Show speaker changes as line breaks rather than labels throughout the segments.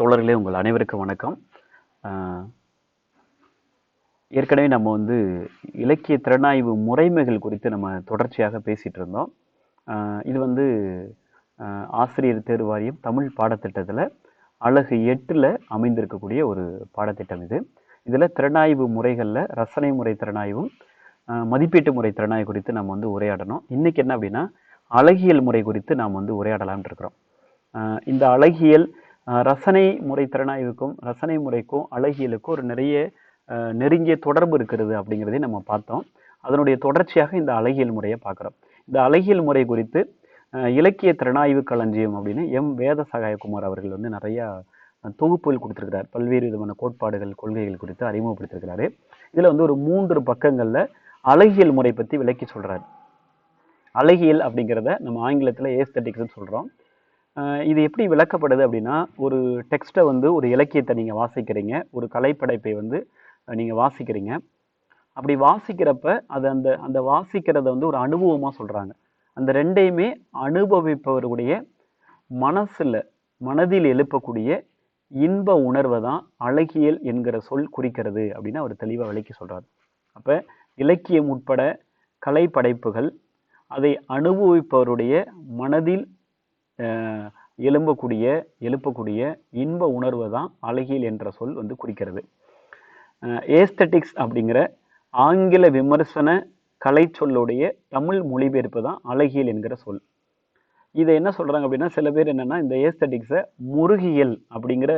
தோழர்களே உங்கள் அனைவருக்கும் வணக்கம். ஏற்கனவே நம்ம வந்து இலக்கிய திறனாய்வு முறைமைகள் குறித்து நம்ம தொடர்ச்சியாக பேசிகிட்டு இருந்தோம். இது வந்து ஆசிரியர் தேர்வு வாரியம் தமிழ் பாடத்திட்டத்தில் அழகு எட்டில் அமைந்திருக்கக்கூடிய ஒரு பாடத்திட்டம் இது. இதில் திறனாய்வு முறைகளில் ரசனை முறை திறனாய்வும் ஆஹ் மதிப்பீட்டு முறை திறனாய்வு குறித்து நம்ம வந்து உரையாடணும். இன்னைக்கு என்ன அப்படின்னா அழகியல் முறை குறித்து நாம் வந்து உரையாடலான் இருக்கிறோம். இந்த அழகியல் ரசனை முறை திறனாய்வுக்கும் ரசனை முறைக்கும் அழகியலுக்கும் ஒரு நிறைய நெருங்கிய தொடர்பு இருக்கிறது அப்படிங்கிறதையும் நம்ம பார்த்தோம். அதனுடைய தொடர்ச்சியாக இந்த அழகியல் முறையை பார்க்குறோம். இந்த அழகியல் முறை குறித்து இலக்கிய திறனாய்வு களஞ்சியம் அப்படின்னு எம். வேத சகாயகுமார் அவர்கள் வந்து நிறையா தொகுப்புகள் கொடுத்துருக்கிறார். பல்வேறு விதமான கோட்பாடுகள் கொள்கைகள் குறித்து அறிமுகப்படுத்திருக்கிறாரு இதில் வந்து ஒரு மூன்று பக்கங்களில் அழகியல் முறை பற்றி விளக்கி சொல்கிறார் அழகியல் அப்படிங்கிறத நம்ம ஆங்கிலத்தில் ஏஸ்தட்டிக்ஸ்னு சொல்கிறோம் இது எப்படி விளக்கப்படுது அப்படின்னா ஒரு டெக்ஸ்ட்டை வந்து ஒரு இலக்கியத்தை நீங்கள் வாசிக்கிறீங்க ஒரு கலைப்படைப்பை வந்து நீங்கள் வாசிக்கிறீங்க. அப்படி வாசிக்கிறப்ப அது அந்த அந்த வாசிக்கிறத வந்து ஒரு அனுபவமாக சொல்கிறாங்க அந்த ரெண்டையுமே அனுபவிப்பவருடைய மனசில் மனதில் எழுப்பக்கூடிய இன்ப உணர்வை தான் அழகியல் என்கிற சொல் குறிக்கிறது அப்படின்னு அவர் தெளிவாக விளக்கி சொல்கிறார் அப்போ இலக்கியம் உட்பட கலைப்படைப்புகள் அதை அனுபவிப்பவருடைய மனதில் எழும்பக்கூடிய எழுப்பக்கூடிய இன்ப உணர்வை தான் அழகியல் என்ற சொல் வந்து குறிக்கிறது. ஏஸ்தட்டிக்ஸ் அப்படிங்கிற ஆங்கில விமர்சன கலை சொல்லுடைய தமிழ் மொழிபெயர்ப்பு தான் அழகியல் என்கிற சொல். இதை என்ன சொல்கிறாங்க அப்படின்னா சில பேர் என்னென்னா இந்த ஏஸ்தட்டிக்ஸை முருகியல் அப்படிங்கிற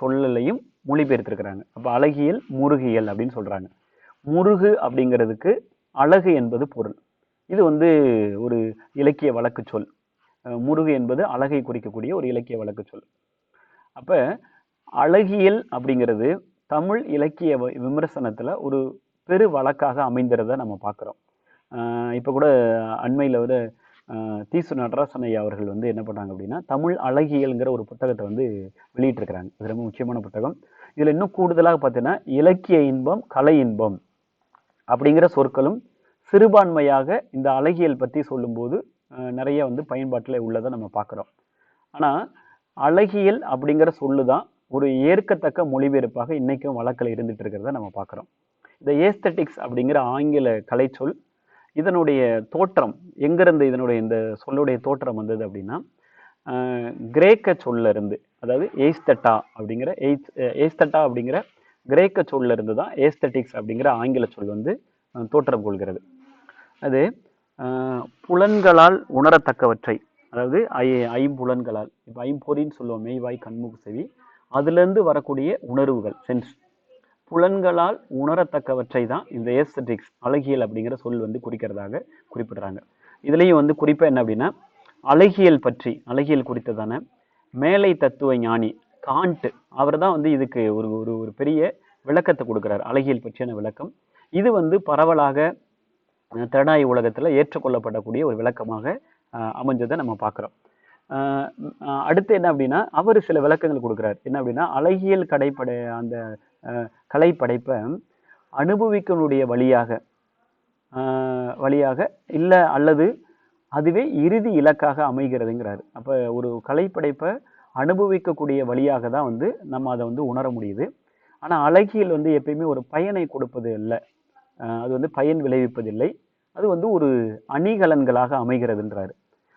சொல்லலையும் மொழிபெயர்த்திருக்கிறாங்க. அப்போ அழகியல் முருகியல் அப்படின்னு சொல்கிறாங்க முருகு அப்படிங்கிறதுக்கு அழகு என்பது பொருள். இது வந்து ஒரு இலக்கிய வழக்கு சொல். முருகு என்பது அழகை குறிக்கக்கூடிய ஒரு இலக்கிய வழக்கு சொல். அப்போ அழகியல் அப்படிங்கிறது தமிழ் இலக்கிய வ- ஒரு பெரு வழக்காக அமைந்திருந்த நம்ம பார்க்குறோம் இப்போ கூட அண்மையில் வந்து தீசு நடராசன் ஐயா அவர்கள் வந்து என்ன பண்ணாங்க அப்படின்னா தமிழ் அழகியல்ங்கிற ஒரு புத்தகத்தை வந்து வெளியிட்டிருக்கிறாங்க. இது ரொம்ப முக்கியமான புத்தகம். இதில் இன்னும் கூடுதலாக பார்த்தீங்கன்னா இலக்கிய இன்பம் கலை இன்பம் அப்படிங்கிற சொற்களும் சிறுபான்மையாக இந்த அழகியல் பற்றி சொல்லும்போது நிறைய வந்து பயன்பாட்டில் உள்ளதை நம்ம பார்க்குறோம். ஆனால் அழகியல் அப்படிங்கிற சொல்லு தான் ஒரு ஏற்கத்தக்க மொழிபெயர்ப்பாக இன்றைக்கும் வழக்கில் இருந்துகிட்டு இருக்கிறத நம்ம பார்க்குறோம். இந்த ஏஸ்தட்டிக்ஸ் அப்படிங்கிற ஆங்கில கலைச்சொல் இதனுடைய தோற்றம் எங்கேருந்து இதனுடைய இந்த சொல்லுடைய தோற்றம் வந்தது அப்படின்னா கிரேக்க சொல்ல இருந்து அதாவது ஏஸ்தட்டா அப்படிங்கிற எய்த் ஏஸ்தட்டா அப்படிங்கிற கிரேக்க சொல்ல இருந்து தான் ஏஸ்தட்டிக்ஸ் அப்படிங்கிற ஆங்கில சொல் வந்து தோற்றம் கொள்கிறது. அது புலன்களால் உணரத்தக்கவற்றை அதாவது ஐ ஐம்புலன்களால் இப்போ ஐம்பொறின்னு சொல்லுவோம் மெய்வாய் கண்முக செவி அதுலேருந்து வரக்கூடிய உணர்வுகள் சென்ஸ் புலன்களால் உணரத்தக்கவற்றை தான் இந்த ஏஸ்தட்டிக்ஸ் அழகியல் அப்படிங்கிற சொல் வந்து குறிக்கிறதாக குறிப்பிடுறாங்க. இதுலேயும் வந்து குறிப்பாக என்ன அப்படின்னா அழகியல் பற்றி அழகியல் குறித்ததான மேலை தத்துவ ஞானி காண்ட் அவர் தான் வந்து இதுக்கு ஒரு ஒரு ஒரு பெரிய விளக்கத்தை கொடுக்குறார் அழகியல் பற்றியான விளக்கம். இது வந்து பரவலாக அஹ், திறனாய்வு உலகத்தில் ஏற்றுக்கொள்ளப்படக்கூடிய ஒரு விளக்கமாக அமைஞ்சதை நம்ம பார்க்குறோம். அடுத்து என்ன அப்படின்னா அவர் சில விளக்கங்கள் கொடுக்குறார். என்ன அப்படின்னா அழகியல் கடைப்படை அந்த கலைப்படைப்பை அனுபவிக்கனுடைய வழியாக வழியாக இல்லை அல்லது அதுவே இறுதி இலக்காக அமைகிறதுங்கிறாரு. அப்போ ஒரு கலைப்படைப்பை அனுபவிக்கக்கூடிய வழியாக தான் வந்து நம்ம அதை வந்து உணர முடியுது. ஆனால் அழகியல் வந்து எப்பயுமே ஒரு பயனை கொடுப்பது இல்லை. அது வந்து பயன் விளைவிப்பதில்லை. அது வந்து ஒரு அணிகலன்களாக அமைகிறதுன்றாரு.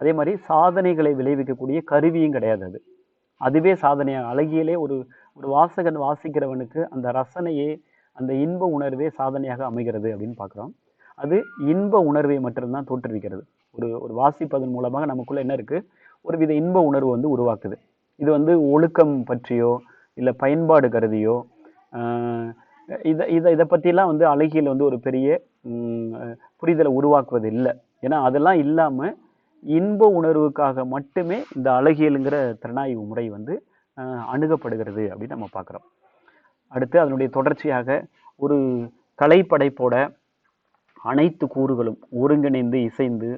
அதே மாதிரி சாதனைகளை விளைவிக்கக்கூடிய கருவியும் கிடையாது அது. அதுவே சாதனையாக அழகியலே ஒரு ஒரு வாசகன் வாசிக்கிறவனுக்கு அந்த ரசனையே அந்த இன்ப உணர்வே சாதனையாக அமைகிறது அப்படின்னு பார்க்குறோம். அது இன்ப உணர்வை மட்டும்தான் தோற்றுவிக்கிறது. ஒரு ஒரு வாசிப்பதன் மூலமாக நமக்குள்ளே என்ன இருக்குது ஒரு வித இன்ப உணர்வு வந்து உருவாக்குது. இது வந்து ஒழுக்கம் பற்றியோ இல்லை பயன்பாடு கருதியோ இதை இதை இதை பற்றிலாம் வந்து அழகியல் வந்து ஒரு பெரிய புரிதலை உருவாக்குவது இல்லை ஏன்னா அதெல்லாம் இல்லாமல் இன்ப உணர்வுக்காக மட்டுமே இந்த அழகியலுங்கிற திறனாய்வு முறை வந்து அணுகப்படுகிறது அப்படின்னு நம்ம பார்க்குறோம். அடுத்து அதனுடைய தொடர்ச்சியாக ஒரு கலைப்படைப்போட அனைத்து கூறுகளும் ஒருங்கிணைந்து இசைந்து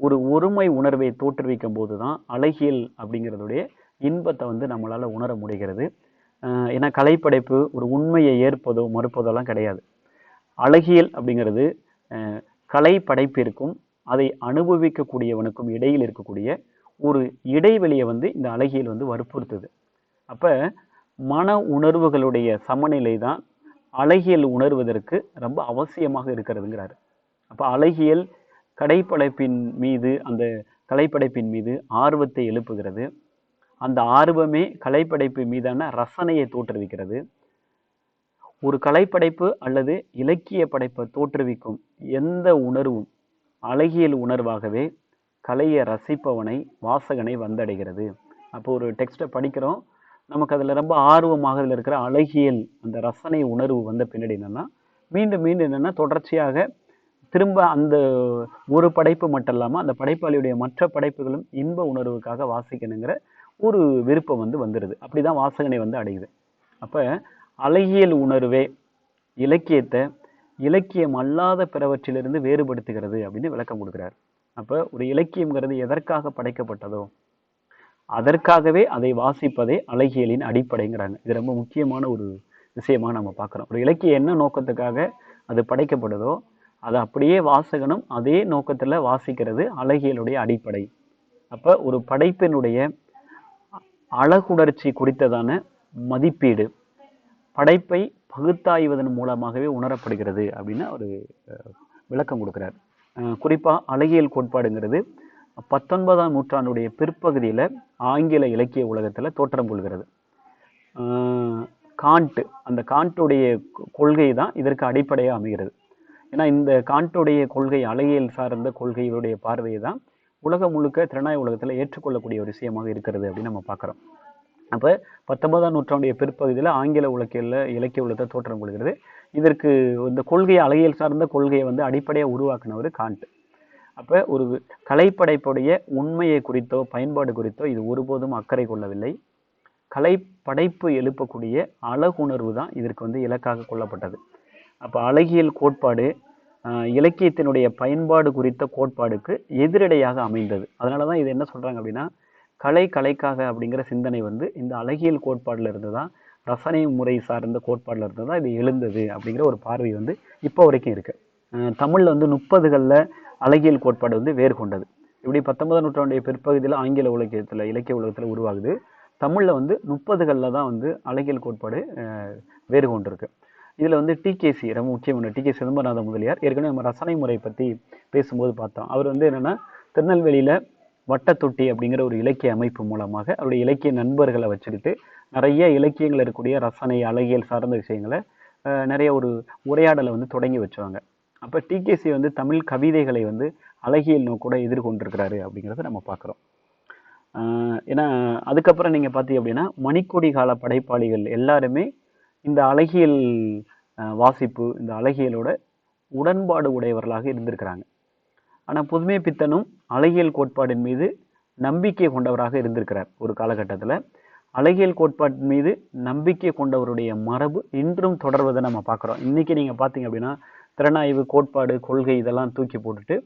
ஒரு ஒருமை உணர்வை தோற்றுவிக்கும் போது தான் அழகியல் அப்படிங்கிறதுடைய இன்பத்தை வந்து நம்மளால் உணர முடிகிறது. ஏன்னா கலைப்படைப்பு ஒரு உண்மையை ஏற்பதோ மறுப்பதோலாம் கிடையாது. அழகியல் அப்படிங்கிறது கலைப்படைப்பிற்கும் அதை அனுபவிக்கக்கூடியவனுக்கும் இடையில் இருக்கக்கூடிய ஒரு இடைவெளியை வந்து இந்த அழகியல் வந்து வற்புறுத்துது. அப்போ மன உணர்வுகளுடைய சமநிலை தான் அழகியல் உணர்வதற்கு ரொம்ப அவசியமாக இருக்கிறதுங்கிறாரு. அப்போ அழகியல் கடைப்படைப்பின் மீது அந்த கலைப்படைப்பின் மீது ஆர்வத்தை எழுப்புகிறது. அந்த ஆர்வமே கலைப்படைப்பு மீதான ரசனையை தோற்றுவிக்கிறது. ஒரு கலைப்படைப்பு அல்லது இலக்கிய படைப்பை தோற்றுவிக்கும் எந்த உணர்வும் அழகியல் உணர்வாகவே கலையை ரசிப்பவனை வாசகனை வந்தடைகிறது. அப்போ ஒரு டெக்ஸ்ட்டை படிக்கிறோம். நமக்கு அதில் ரொம்ப ஆர்வமாக அதில் இருக்கிற அழகியல் அந்த ரசனை உணர்வு வந்த பின்னாடி என்னென்னா மீண்டும் மீண்டும் என்னென்னா தொடர்ச்சியாக திரும்ப அந்த ஒரு படைப்பு மட்டும் இல்லாமல் அந்த படைப்பாளியுடைய மற்ற படைப்புகளும் இன்ப உணர்வுக்காக வாசிக்கணுங்கிற ஒரு விருப்பம் வந்து வந்துடுது அப்படி தான் வாசகனை வந்து அடையுது. அப்போ அழகியல் உணர்வே இலக்கியத்தை இலக்கியம் அல்லாத பிறவற்றிலிருந்து வேறுபடுத்துகிறது அப்படின்னு விளக்கம் கொடுக்குறார். அப்போ ஒரு இலக்கியங்கிறது எதற்காக படைக்கப்பட்டதோ அதற்காகவே அதை வாசிப்பதே அழகியலின் அடிப்படைங்கிறாங்க. இது ரொம்ப முக்கியமான ஒரு விஷயமா நம்ம பார்க்குறோம். ஒரு இலக்கியம் என்ன நோக்கத்துக்காக அது படைக்கப்படுதோ அதை அப்படியே வாசகனும் அதே நோக்கத்தில் வாசிக்கிறது அழகியலுடைய அடிப்படை. அப்போ ஒரு படைப்பினுடைய அழகுணர்ச்சி குறித்ததான மதிப்பீடு படைப்பை பகுத்தாய்வதன் மூலமாகவே உணரப்படுகிறது அப்படின்னு ஒரு விளக்கம் கொடுக்குறார். குறிப்பாக அழகியல் கோட்பாடுங்கிறது பத்தொன்பதாம் நூற்றாண்டுடைய பிற்பகுதியில் ஆங்கில இலக்கிய உலகத்தில் தோற்றம் கொள்கிறது. காண்ட் அந்த காண்ட்டுடைய கொள்கை தான் இதற்கு அடிப்படையாக அமைகிறது. ஏன்னா இந்த காண்ட்டுடைய கொள்கை அழகியல் சார்ந்த கொள்கைகளுடைய பார்வையை தான் உலகம் முழுக்க திறனாய் உலகத்தில் ஏற்றுக்கொள்ளக்கூடிய ஒரு விஷயமாக இருக்கிறது அப்படின்னு நம்ம பார்க்குறோம். அப்போ பத்தொன்பதாம் நூற்றாண்டுடைய பிற்பகுதியில் ஆங்கில உலகில் இலக்கிய உலகத்தை தோற்றம் கொள்கிறது. இதற்கு இந்த கொள்கையை அழகியல் சார்ந்த கொள்கையை வந்து அடிப்படையாக உருவாக்கினவர் காண்ட் அப்போ ஒரு கலைப்படைப்புடைய உண்மையை குறித்தோ பயன்பாடு குறித்தோ இது ஒருபோதும் அக்கறை கொள்ளவில்லை. கலைப்படைப்பு எழுப்பக்கூடிய அழகுணர்வு தான் இதற்கு வந்து இலக்காக கொள்ளப்பட்டது. அப்போ அழகியல் கோட்பாடு இலக்கியத்தினுடைய பயன்பாடு குறித்த கோட்பாடுக்கு எதிரடையாக அமைந்தது. அதனால தான் இது என்ன சொல்கிறாங்க அப்படின்னா கலை கலைக்காக அப்படிங்கிற சிந்தனை வந்து இந்த அழகியல் கோட்பாடில் இருந்து தான் ரசனை முறை சார்ந்த கோட்பாடில் இருந்து தான் இது எழுந்தது அப்படிங்கிற ஒரு பார்வை வந்து இப்போ வரைக்கும் இருக்குது தமிழில் வந்து முப்பதுகளில் அழகியல் கோட்பாடு வந்து வேறு கொண்டது. இப்படி பத்தொன்பதாம் நூற்றாண்டுடைய பிற்பகுதியில் ஆங்கில உலகத்தில் இலக்கிய உலகத்தில் உருவாகுது. தமிழில் வந்து முப்பதுகளில் தான் வந்து அழகியல் கோட்பாடு வேறு கொண்டிருக்கு. இதில் வந்து டிகேசி ரொம்ப முக்கியமான டிகே சிதம்பரநாத முதலியார். ஏற்கனவே நம்ம ரசனை முறை பற்றி பேசும்போது பார்த்தோம். அவர் வந்து என்னென்னா திருநெல்வேலியில் வட்டத்தொட்டி அப்படிங்கிற ஒரு இலக்கிய அமைப்பு மூலமாக அவருடைய இலக்கிய நண்பர்களை வச்சுக்கிட்டு நிறைய இலக்கியங்கள் இருக்கக்கூடிய ரசனை அழகியல் சார்ந்த விஷயங்களை நிறைய ஒரு உரையாடலை வந்து தொடங்கி வச்சுவாங்க அப்போ டிகேசி வந்து தமிழ் கவிதைகளை வந்து அழகியல் கூட எதிர்கொண்டிருக்கிறாரு அப்படிங்கிறத நம்ம பார்க்குறோம். ஏன்னா அதுக்கப்புறம் நீங்கள் பார்த்தீங்க அப்படின்னா மணிக்கொடி கால படைப்பாளிகள் எல்லாருமே இந்த அழகியல் வாசிப்பு இந்த அழகியலோட உடன்பாடு உடையவர்களாக இருந்திருக்கிறாங்க. ஆனால் புதுமை பித்தனும் அழகியல் கோட்பாடின் மீது நம்பிக்கை கொண்டவராக இருந்திருக்கிறார் ஒரு காலகட்டத்தில். அழகியல் கோட்பாட்டின் மீது நம்பிக்கை கொண்டவருடைய மரபு இன்றும் தொடர்வதை நம்ம பார்க்குறோம். இன்றைக்கி நீங்கள் பார்த்தீங்க அப்படின்னா திறனாய்வு கோட்பாடு கொள்கை இதெல்லாம் தூக்கி போட்டுட்டு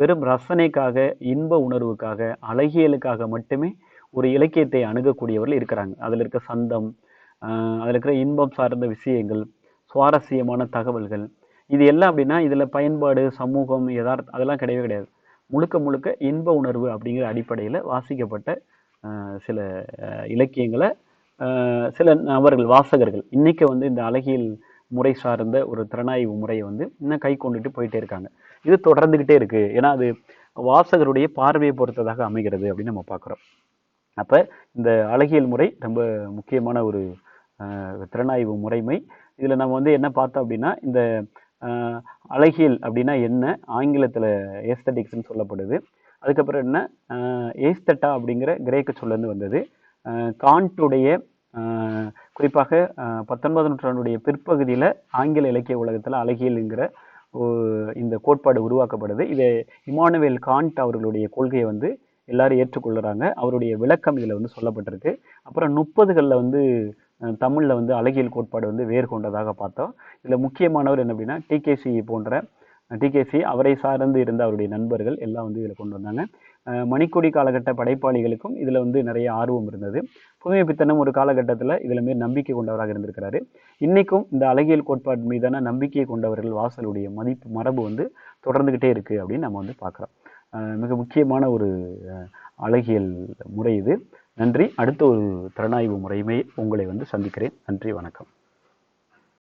வெறும் ரசனைக்காக இன்ப உணர்வுக்காக அழகியலுக்காக மட்டுமே ஒரு இலக்கியத்தை அணுகக்கூடியவர்கள் இருக்கிறாங்க. அதில் இருக்க சந்தம் அதில் இருக்கிற இன்பம் சார்ந்த விஷயங்கள் சுவாரஸ்யமான தகவல்கள் இது எல்லாம் அப்படின்னா இதில் பயன்பாடு சமூகம் எதார்த்த அதெல்லாம் கிடையவே கிடையாது. முழுக்க முழுக்க இன்ப உணர்வு அப்படிங்கிற அடிப்படையில் வாசிக்கப்பட்ட சில இலக்கியங்களை சில நபர்கள் வாசகர்கள் இன்றைக்கி வந்து இந்த அழகியல் முறை சார்ந்த ஒரு திறனாய்வு முறையை வந்து இன்னும் கை கொண்டுட்டு போயிட்டே இருக்காங்க. இது தொடர்ந்துக்கிட்டே இருக்குது ஏன்னா அது வாசகருடைய பார்வையை பொறுத்ததாக அமைகிறது அப்படின்னு நம்ம பார்க்குறோம். அப்போ இந்த அழகியல் முறை ரொம்ப முக்கியமான ஒரு திறனாய்வு முறைமை. இதில் நம்ம வந்து என்ன பார்த்தோம் அப்படின்னா இந்த அழகியல் அப்படின்னா என்ன? ஆங்கிலத்தில் ஏஸ்தட்டிக்ஸ்னு சொல்லப்படுது. அதுக்கப்புறம் என்ன? ஏஸ்தட்டா அப்படிங்கிற கிரேக்க சொல்லேருந்து வந்தது. காண்ட்டுடைய குறிப்பாக பத்தொன்பது பத்தொன்பதாம் நூற்றாண்டுடைய பிற்பகுதியில் ஆங்கில இலக்கிய உலகத்தில் அழகியல்ங்கிற ஓ- இந்த கோட்பாடு உருவாக்கப்படுது. இது இமானுவேல் காண்ட் அவர்களுடைய கொள்கையை வந்து எல்லாரும் ஏற்றுக்கொள்கிறாங்க அவருடைய விளக்கம் இதில் வந்து சொல்லப்பட்டிருக்கு. அப்புறம் முப்பதுகளில் வந்து தமிழில் வந்து அழகியல் கோட்பாடு வந்து வேர் கொண்டதாக பார்த்தோம். இதில் முக்கியமானவர் என்ன அப்படின்னா டிகேசி போன்ற டிகேசி அவரை சார்ந்து இருந்த அவருடைய நண்பர்கள் எல்லாம் வந்து இதில் கொண்டு வந்தாங்க. மணிக்கொடி காலகட்ட படைப்பாளிகளுக்கும் இதில் வந்து நிறைய ஆர்வம் இருந்தது. புதுமை பித்தனும் ஒரு காலகட்டத்தில் இதில் மாரி நம்பிக்கை கொண்டவராக இருந்திருக்கிறாரு. இன்றைக்கும் இந்த அழகியல் கோட்பாடு மீதான நம்பிக்கை கொண்டவர்கள் வாசலுடைய மதிப்பு மரபு வந்து தொடர்ந்துக்கிட்டே இருக்குது அப்படின்னு நம்ம வந்து பார்க்குறோம். மிக முக்கியமான ஒரு அழகியல் முறை இது. நன்றி. அடுத்த ஒரு திறனாய்வு முறையுமே உங்களை வந்து சந்திக்கிறேன். நன்றி வணக்கம்.